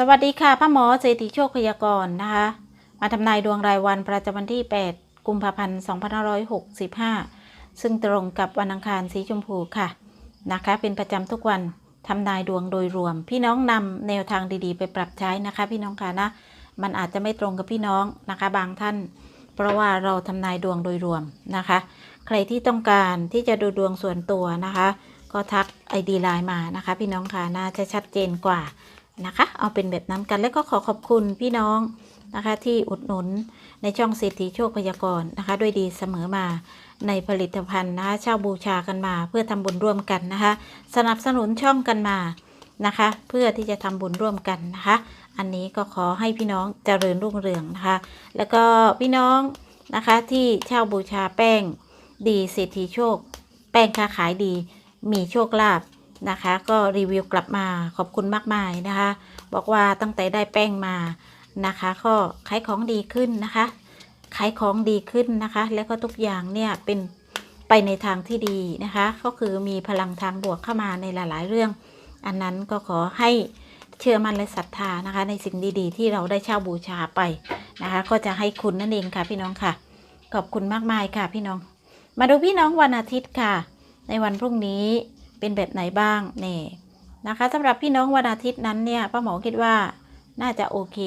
สวัสดีค่ะพ่อหมอเศรษฐีโชคพยากรณ์นะคะ มาทำนายดวงรายวันประจำวันที่ 8 กุมภาพันธ์2565 ซึ่งตรงกับวันอังคารสีชมพูค่ะนะคะ เป็นประจำทุกวันทำนายดวงโดยรวม พี่น้องนำแนวทางดีๆ ไปปรับใช้นะคะ พี่น้องค่ะนะมันอาจจะไม่ตรงกับพี่น้องนะคะ บางท่าน เพราะว่าเราทำนายดวงโดยรวมนะคะ ใครที่ต้องการที่จะดูดวงส่วนตัวนะคะ ก็ทักไอดีไลน์มานะคะ พี่น้องค่ะน่าจะชัดเจนกว่า นะคะ เอาเป็นแบบนั้นกันแล้วก็ขอขอบคุณพี่น้องนะคะ ที่อุดหนุนในช่องเศรษฐีโชคพยากรณ์นะคะ ด้วยดีเสมอมาในผลิตภัณฑ์นะคะเช่าบูชากันมา เพื่อทำบุญร่วมกันนะคะ สนับสนุนช่องกันมานะคะ เพื่อที่จะทำบุญร่วมกันนะคะ อันนี้ก็ขอให้พี่น้องเจริญรุ่งเรืองนะคะ แล้วก็พี่น้องนะคะที่เช่าบูชาแป้ง ดีเศรษฐีโชค แป้งค้าขายดีมีโชคลาภ นะคะ ก็รีวิวกลับมาขอบคุณมากมายนะคะ บอกว่าตั้งแต่ได้แป้งมานะคะ ก็ขายของดีขึ้นนะคะขายของดีขึ้นนะคะ แล้วก็ทุกอย่างเนี่ยเป็นไปในทางที่ดีนะคะ ก็คือมีพลังทางบวกเข้ามาในหลาย ๆ เรื่อง อันนั้นก็ขอให้เชื่อมั่นและศรัทธานะคะ ในสิ่งดีๆ ที่เราได้เช่าบูชาไปนะคะ ก็จะให้คุณนั่นเองค่ะพี่น้องค่ะ ขอบคุณมากมายค่ะพี่น้อง มาดูพี่น้องวันอาทิตย์ค่ะ ในวันพรุ่งนี้ เป็นแบบไหนบ้างเน่นะคะสำหรับพี่น้องวันอาทิตย์นั้นเนี่ยป้าหมอคิดว่าน่าจะโอเค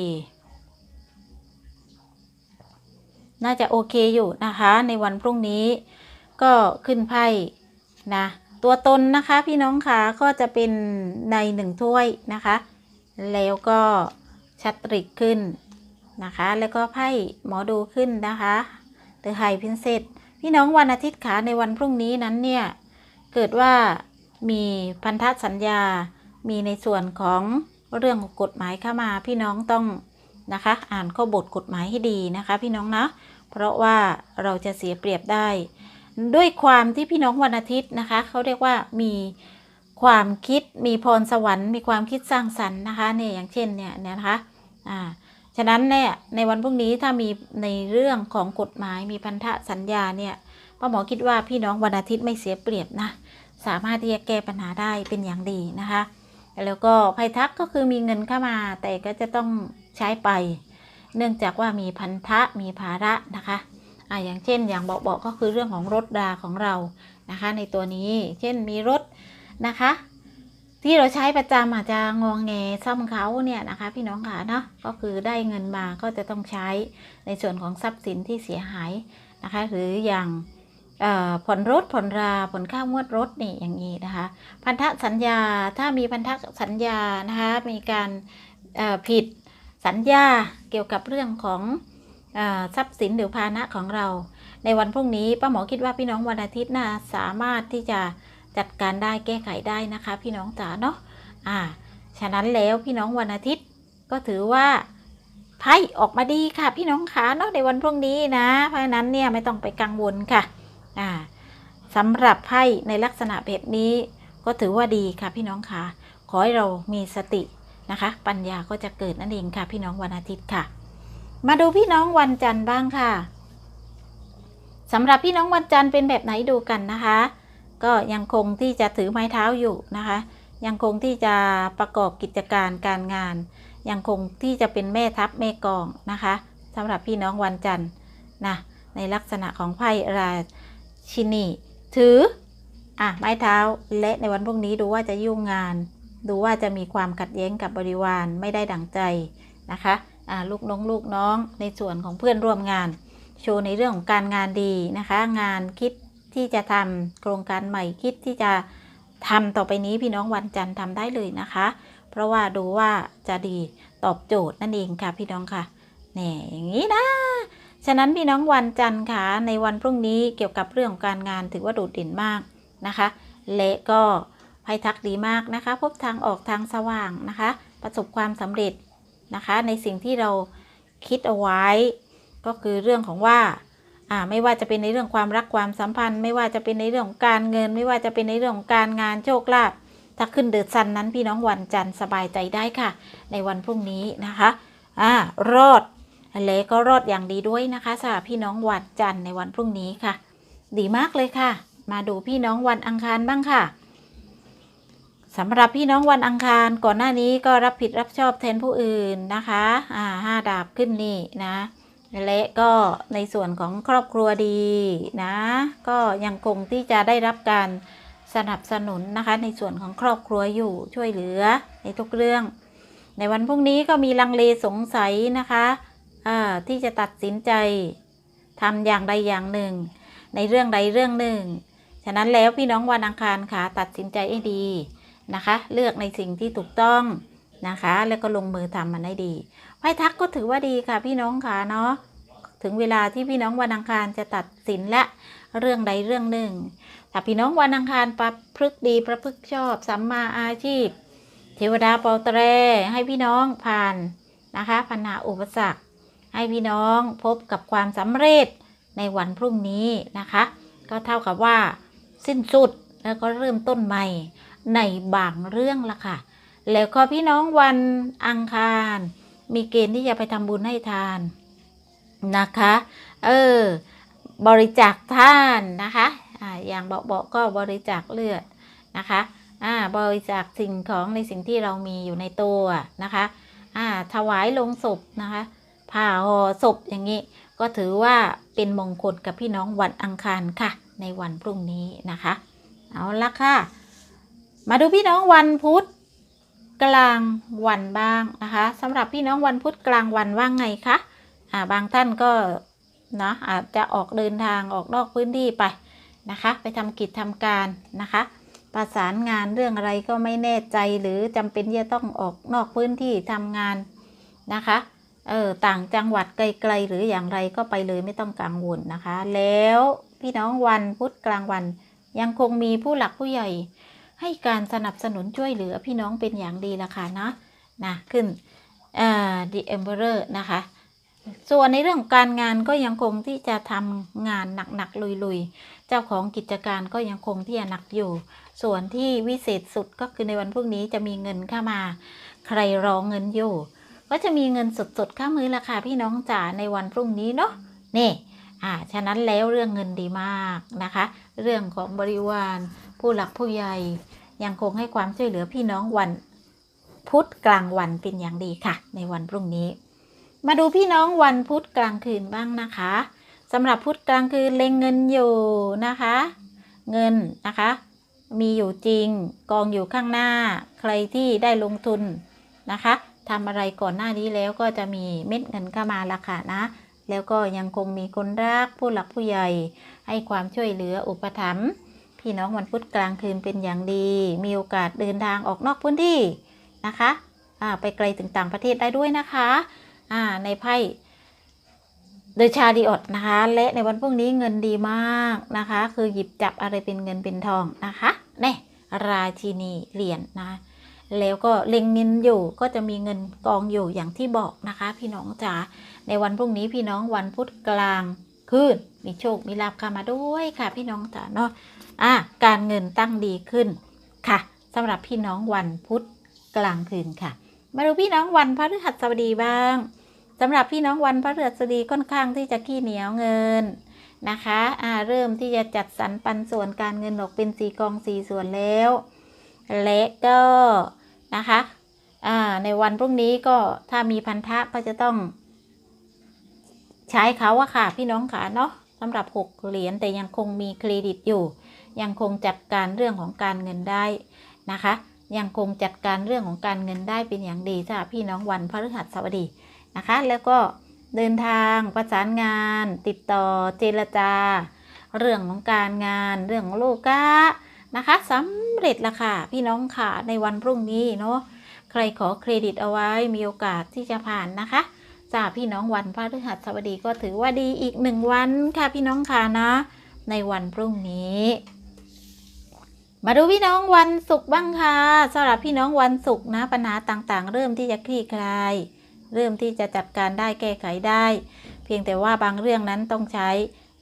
น่าจะโอเคอยู่นะคะ ในวันพรุ่งนี้ก็ขึ้นไพ่นะตัวตนนะคะพี่น้องคะก็จะเป็นในหนึ่งถ้วยนะคะ แล้วก็ชัตริกขึ้นนะคะ แล้วก็ไพ่หมอดูขึ้นนะคะเดอะไฮพินเซตพี่น้องวันอาทิตย์ขาในวันพรุ่งนี้นั้นเนี่ย เกิดว่า มีพันธสัญญา มีในส่วนของเรื่องกฎหมายเข้ามาพี่น้องต้องนะคะ อ่านข้อบทกฎหมายให้ดีนะคะ พี่น้องนะเพราะว่าเราจะเสียเปรียบได้ ด้วยความที่พี่น้องวันอาทิตย์นะคะเขาเรียกว่ามีความคิดมีพรสวรรค์ มีความคิดสร้างสรรค์นะคะเนี่ยอย่างเช่นเนี่ยเนี่ยนะคะอ่าฉะนั้นเนี่ยในวันพรุ่งนี้ถ้ามีในเรื่องของกฎหมายมีพันธสัญญาเนี่ยป้าหมอคิดว่าพี่น้องวันอาทิตย์ไม่เสียเปรียบนะ สามารถที่จะแก้ปัญหาได้เป็นอย่างดีนะคะ แล้วก็ภัยทักก็คือมีเงินเข้ามา แต่ก็จะต้องใช้ไป เนื่องจากว่ามีพันธะมีภาระนะคะอ่าอย่างเช่น อย่างบอกบอกก็คือเรื่องของรถราของเรานะคะ ในตัวนี้ เช่นมีรถนะคะที่เราใช้ประจำอาจจะงองแงซ่อมเขาเนี่ยนะคะ พี่น้องค่ะเนาะก็คือได้เงินมาก็จะต้องใช้ในส่วนของทรัพย์สินที่เสียหายนะคะ หรืออย่าง ผ่อนรถผ่อนราผ่อนค่างวดรถนี่อย่างนี้นะคะ พันธสัญญาถ้ามีพันธสัญญานะคะมีการผิดสัญญาเกี่ยวกับเรื่องของทรัพย์สินหรือภาณะของเรา ในวันพรุ่งนี้ป้าหมอคิดว่าพี่น้องวันอาทิตย์น่าสามารถที่จะจัดการได้แก้ไขได้นะคะ พี่น้องจ๋าเนาะอ่าฉะนั้นแล้วพี่น้องวันอาทิตย์ก็ถือว่าไพ่ออกมาดีค่ะ พี่น้องขาเนาะในวันพรุ่งนี้นะ เพราะฉะนั้นเนี่ยไม่ต้องไปกังวลค่ะ สำหรับไพ่ในลักษณะแบบนี้ก็ถือว่าดีค่ะพี่น้องค่ะ ขอให้เรามีสตินะคะ ปัญญาก็จะเกิดนั่นเองค่ะ พี่น้องวันอาทิตย์ค่ะ มาดูพี่น้องวันจันทร์บ้างค่ะสำหรับพี่น้องวันจันทร์เป็นแบบไหนดูกันนะคะ ก็ยังคงที่จะถือไม้เท้าอยู่นะคะ ยังคงที่จะประกอบกิจการการงาน ยังคงที่จะเป็นแม่ทัพแม่กองนะคะสำหรับพี่น้องวันจันทร์นะในลักษณะของไพ่รา ชินีถือ อะ ไม้เท้าและในวันพรุ่งนี้ดูว่าจะยุ่งงาน ดูว่าจะมีความขัดแย้งกับบริวารไม่ได้ดั่งใจนะคะอ่าลูกน้องลูกน้องในส่วนของเพื่อนร่วมงาน โชว์ในเรื่องของการงานดีนะคะ งานคิดที่จะทำโครงการใหม่คิดที่จะทำต่อไปนี้พี่น้องวันจันทร์ทำได้เลยนะคะ เพราะว่าดูว่าจะดีตอบโจทย์นั่นเองค่ะพี่น้องค่ะแน่อย่างนี้นะ ฉะนั้นพี่น้องวันจันทร์ค่ะในวันพรุ่งนี้เกี่ยวกับเรื่องของการงานถือว่าโดดเด่นมากนะคะ และก็ภัยทักดีมากนะคะ พบทางออกทางสว่างนะคะ ประสบความสำเร็จนะคะ ในสิ่งที่เราคิดเอาไว้ ก็คือเรื่องของว่าอ่าไม่ว่าจะเป็นในเรื่องความรักความสัมพันธ์ ไม่ว่าจะเป็นในเรื่องของการเงิน ไม่ว่าจะเป็นในเรื่องของการงานโชคลาภถ้าขึ้นเดือดซันนั้นพี่น้องวันจันทร์สบายใจได้ค่ะ ในวันพรุ่งนี้นะคะอ่ารอด และก็รอดอย่างดีด้วยนะคะสำหรับพี่น้องวันจันทร์ในวันพรุ่งนี้ค่ะ ดีมากเลยค่ะ มาดูพี่น้องวันอังคารบ้างค่ะสำหรับพี่น้องวันอังคารก่อนหน้านี้ก็รับผิดรับชอบแทนผู้อื่นนะคะอ่าห้าดาบขึ้นนี่นะและก็ในส่วนของครอบครัวดีนะ ก็ยังคงที่จะได้รับการสนับสนุนนะคะ ในส่วนของครอบครัวอยู่ช่วยเหลือในทุกเรื่อง ในวันพรุ่งนี้ก็มีลังเลสงสัยนะคะ ที่จะตัดสินใจทำอย่างใดอย่างหนึ่ง ในเรื่องใดเรื่องหนึ่ง ฉะนั้นแล้วพี่น้องวันอังคารค่ะตัดสินใจให้ดีนะคะ เลือกในสิ่งที่ถูกต้องนะคะ แล้วก็ลงมือทำมันให้ดีไพ่ทักก็ถือว่าดีค่ะพี่น้องค่ะเนาะถึงเวลาที่พี่น้องวันอังคารจะตัดสินและเรื่องใดเรื่องหนึ่งถ้าพี่น้องวันอังคารประพฤกดีประพฤกชอบสัมมาอาชีพ เทวดาเปาแตรให้พี่น้องผ่านนะคะปัญหาอุปสรรค ให้พี่น้องพบกับความสำเร็จในวันพรุ่งนี้นะคะ ก็เท่ากับว่า สิ้นสุดแล้วก็เริ่มต้นใหม่ในบางเรื่องละค่ะ แล้วก็พี่น้องวันอังคาร มีเกณฑ์ที่จะไปทำบุญให้ทานนะคะ เออ บริจาคท่านนะคะอ่าอย่างเบาๆก็บริจาคเลือดนะคะอ่าบริจาคสิ่งของในสิ่งที่เรามีอยู่ในตัวนะคะอ่าถวายลงศพนะคะ ผ่าห่อศพอย่างนี้ ก็ถือว่าเป็นมงคลกับพี่น้องวันอังคารค่ะ ในวันพรุ่งนี้นะคะ เอาละค่ะ มาดูพี่น้องวันพุธกลางวันบ้างนะคะสำหรับพี่น้องวันพุธกลางวันว่าไงคะอ่าบางท่านก็นะอาจจะออกเดินทางออกนอกพื้นที่ไปนะคะ ไปทำกิจทำการนะคะ ประสานงานเรื่องอะไรก็ไม่แน่ใจหรือจำเป็นที่จะต้องออกนอกพื้นที่ทำงานนะคะ เออต่างจังหวัดไกลๆหรืออย่างไรก็ไปเลยไม่ต้องกังวลนะคะ แล้วพี่น้องวันพุธกลางวัน ยังคงมีผู้หลักผู้ใหญ่ ให้การสนับสนุนช่วยเหลือพี่น้องเป็นอย่างดีละค่ะนะนะขึ้นเอ่อ The Emperor นะคะ ส่วนในเรื่องการงานก็ยังคงที่จะทำงานหนักๆลุยๆ เจ้าของกิจการก็ยังคงที่จะหนักอยู่ ส่วนที่วิเศษสุดก็คือในวันพรุ่งนี้จะมีเงินเข้ามา ใครรอเงินอยู่ ก็จะมีเงินสดๆเข้ามือละค่ะพี่น้องจ๋าในวันพรุ่งนี้เนาะนี่อ่าฉะนั้นแล้วเรื่องเงินดีมากนะคะ เรื่องของบริวารผู้หลักผู้ใหญ่ยังคงให้ความช่วยเหลือพี่น้องวันพุธกลางวันเป็นอย่างดีค่ะ ในวันพรุ่งนี้ มาดูพี่น้องวันพุธกลางคืนบ้างนะคะสำหรับพุธกลางคืนเล็งเงินอยู่นะคะ เงินนะคะ มีอยู่จริงกองอยู่ข้างหน้า ใครที่ได้ลงทุนนะคะ ทำอะไรก่อนหน้านี้แล้วก็จะมีเม็ดเงินเข้ามาละค่ะนะ แล้วก็ยังคงมีคนรักผู้หลักผู้ใหญ่ ให้ความช่วยเหลืออุปถัมภ์พี่น้องวันพุธกลางคืนเป็นอย่างดี มีโอกาสเดินทางออกนอกพื้นที่นะคะไปไกลถึงต่างประเทศได้ด้วยนะคะในไพ่เดชาดิอดนะคะ และในวันพรุ่งนี้เงินดีมากนะคะ คือหยิบจับอะไรเป็นเงินเป็นทองนะคะเนี่ราชินีเหรียญนะ แล้วก็เล็งเงินอยู่ก็จะมีเงินกองอยู่อย่างที่บอกนะคะ พี่น้องจ๋าในวันพรุ่งนี้พี่น้องวันพุธกลางคืนมีโชคมีลาภเข้ามาด้วยค่ะ พี่น้องจ๋าเนาะอะการเงินตั้งดีขึ้นค่ะสำหรับพี่น้องวันพุธกลางคืนค่ะ มาดูพี่น้องวันพฤหัสบดีบ้างสำหรับพี่น้องวันพฤหัสบดีค่อนข้างที่จะขี้เหนียวเงินนะคะอ่าเริ่มที่จะจัดสรรปันส่วนการเงินออกเป็นสีกองสีส่วนแล้ว และก็ นะคะในวันพรุ่งนี้ก็ถ้ามีพันธะก็จะต้อง ใช้เขาอะค่ะ พี่น้องค่ะเนาะสำหรับหกเหรียญแต่ยังคงมีเครดิตอยู่ ยังคงจัดการเรื่องของการเงินได้นะคะ ยังคงจัดการเรื่องของการเงินได้เป็นอย่างดีสำหรับพี่น้องวันพฤหัสบดีนะคะ แล้วก็เดินทางประสานงาน ติดต่อเจรจา เรื่องของการงาน เรื่องของโลกะ นะคะสำเร็จละค่ะ พี่น้องค่ะในวันพรุ่งนี้เนาะใครขอเครดิตเอาไว้มีโอกาสที่จะผ่านนะคะจ้าพี่น้องวันพฤหัสบดีก็ถือว่าดีอีกหนึ่งวันค่ะพี่น้องค่ะนะ ในวันพรุ่งนี้ มาดูพี่น้องวันศุกร์บ้างค่ะสำหรับพี่น้องวันศุกร์นะปัญหาต่างๆ เริ่มที่จะคลี่คลาย เริ่มที่จะจัดการได้แก้ไขได้ เพียงแต่ว่าบางเรื่องนั้นต้องใช้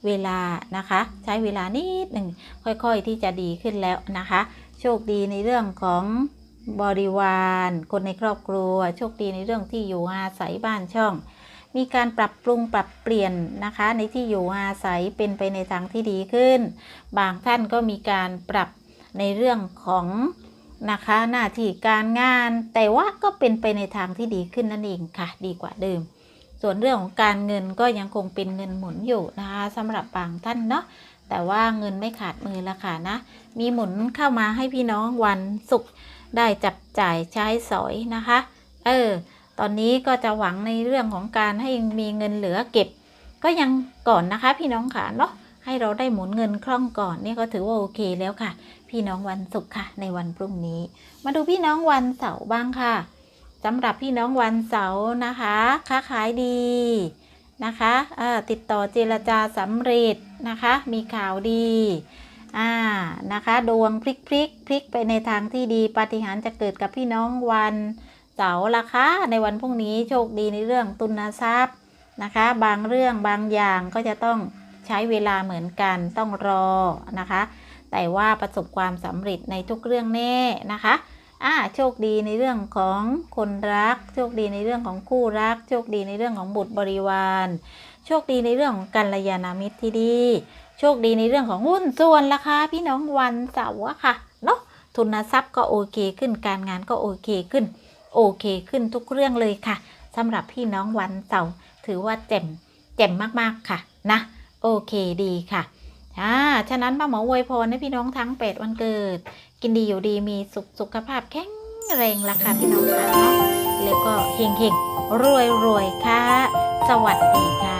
เวลานะคะ ใช้เวลานิดหนึ่งค่อยๆที่จะดีขึ้นแล้วนะคะ โชคดีในเรื่องของบริวาร คนในครอบครัว โชคดีในเรื่องที่อยู่อาศัยบ้านช่อง มีการปรับปรุงปรับเปลี่ยนนะคะ ในที่อยู่อาศัยเป็นไปในทางที่ดีขึ้น บางท่านก็มีการปรับในเรื่องของนะคะหน้าที่การงาน แต่ว่าก็เป็นไปในทางที่ดีขึ้นนั่นเองค่ะ ดีกว่าเดิม ส่วนเรื่องของการเงินก็ยังคงเป็นเงินหมุนอยู่นะคะสำหรับบางท่านเนาะแต่ว่าเงินไม่ขาดมือละค่ะนะ มีหมุนเข้ามาให้พี่น้องวันศุกร์ได้จับจ่ายใช้สอยนะคะ เออ ตอนนี้ก็จะหวังในเรื่องของการให้มีเงินเหลือเก็บ ก็ยังก่อนนะคะ พี่น้องค่ะเนาะให้เราได้หมุนเงินคล่องก่อนนี่ก็ถือว่าโอเคแล้วค่ะ พี่น้องวันศุกร์ค่ะ ในวันพรุ่งนี้ มาดูพี่น้องวันเสาร์บ้างค่ะ สำหรับพี่น้องวันเสาร์นะคะค้าขายดีนะคะติดต่อเจรจาสำเร็จนะคะ มีข่าวดีอ่านะคะ ดวงพลิกพลิกพลิกไปในทางที่ดีปาฏิหาริย์จะเกิดกับพี่น้องวันเสาร์ละคะในวันพรุ่งนี้โชคดีในเรื่องตุนทรัพย์นะคะ บางเรื่องบางอย่างก็จะต้องใช้เวลาเหมือนกันต้องรอนะคะ แต่ว่าประสบความสำเร็จในทุกเรื่องแน่นะคะ อ่าโชคดีในเรื่องของคนรัก โชคดีในเรื่องของคู่รัก โชคดีในเรื่องของบุตรบริวาร โชคดีในเรื่องของกัลยาณมิตรที่ดี โชคดีในเรื่องของหุ้นส่วนราคาพี่น้องวันเสาร์ค่ะเนาะทุนทรัพย์ก็โอเคขึ้นการงานก็โอเคขึ้น โอเคขึ้นทุกเรื่องเลยค่ะสำหรับพี่น้องวันเสาร์ถือว่าเจ็มเจ็มมากๆค่ะนะโอเคดีค่ะอ่าฉะนั้นป้าหมออวยพรให้พี่น้องทั้งเป็ดวันเกิด กินดีอยู่ดีมีสุขสุขภาพแข็งแรงละค่ะพี่น้องค่ะเนาะแล้วก็เฮงเฮงรวยรวยค่ะ สวัสดีค่ะ